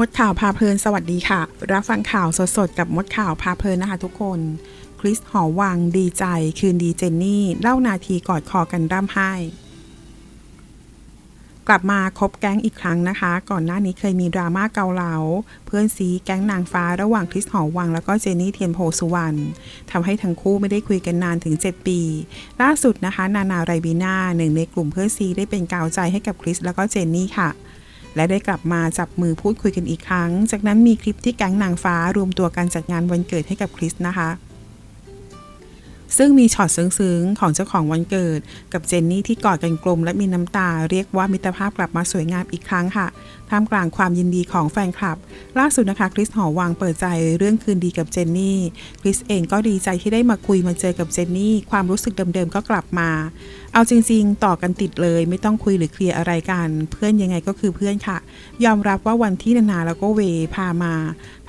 มดข่าวพาเพลินสวัสดีค่ะ รับฟังข่าวสดๆ กับมดข่าวพาเพลินนะคะทุกคน คริสหอวังดีใจ คืนดีเจนนี่ เล่านาทีกอดคอกันร่ำไห้ กลับมาคบแก๊งอีกครั้งนะคะ ก่อนหน้านี้เคยมีดราม่าเกาเหลา เพื่อนซีแก๊งนางฟ้าระหว่างคริสหอวัง แล้วก็เจนนี่เทียนโพสุวรรณทำให้ทั้งคู่ไม่ได้คุยกันนานถึง 7 ปี ล่าสุดนะคะ นานาไรบีนาหนึ่งในกลุ่มเพื่อนซีได้เป็นกาวใจให้กับคริสแล้วก็เจนนี่ค่ะ และได้กลับมาจับมือพูดคุยกันอีกครั้ง จากนั้นมีคลิปที่แก๊งนางฟ้ารวมตัวกันจัดงานวันเกิดให้กับคริสนะคะ ซึ่งมีช็อตซึ้งๆ ของเจ้าของวันเกิด กับเจนนี่ที่กอดกันกลมและมีน้ำตา เรียกว่ามิตรภาพกลับมาสวยงามอีกครั้งค่ะท่ามกลางความยินดีของแฟนคลับ ล่าสุดนะคะคริสหอวังเปิดใจเรื่องคืนดีกับเจนนี่คริสเองก็ดีใจที่ได้มาคุยมาเจอกับเจนนี่ความรู้สึกเดิมๆก็กลับมา เอาจริงๆ ต่อกันติดเลย ไม่ต้องคุยหรือเคลียร์อะไรกัน เพื่อนยังไงก็คือเพื่อนค่ะ ยอมรับว่าวันที่นานาแล้วก็เวพามา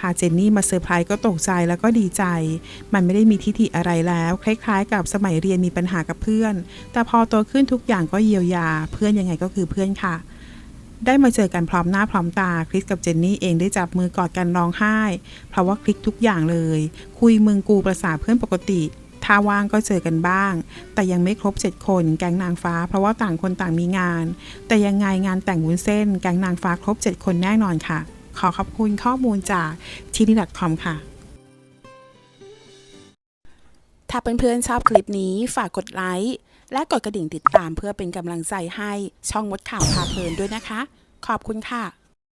พาเจนนี่มาเซอร์ไพรส์ก็ตกใจแล้วก็ดีใจ มันไม่ได้มีทิฐิอะไรแล้ว คล้ายๆ กับสมัยเรียนมีปัญหากับเพื่อน แต่พอโตขึ้นทุกอย่างก็เยียวยา เพื่อนยังไงก็คือเพื่อนค่ะ ได้มาเจอกันพร้อมหน้าพร้อมตาคริสกับเจนนี่เองได้จับมือกอดกันร้องไห้ เพราะว่าคลิกทุกอย่างเลย คุยมึงกูประสาเพื่อนปกติถ้าว่างก็เจอกันบ้าง แต่ยังไม่ครบ 7 คน แก๊งนางฟ้า เพราะว่าต่างคนต่างมีงาน แต่ยังไงงานแต่งวุ้นเส้น แก๊งนางฟ้าครบ 7 คนแน่นอนค่ะ ขอขอบคุณข้อมูลจากทีนี่ .com ค่ะ ถ้าเพื่อนๆชอบคลิปนี้ฝากกดไลค์และกดกระดิ่งติดตามเพื่อเป็นกำลังใจให้ช่องมดข่าวพาเพลินด้วยนะคะ ขอบคุณค่ะ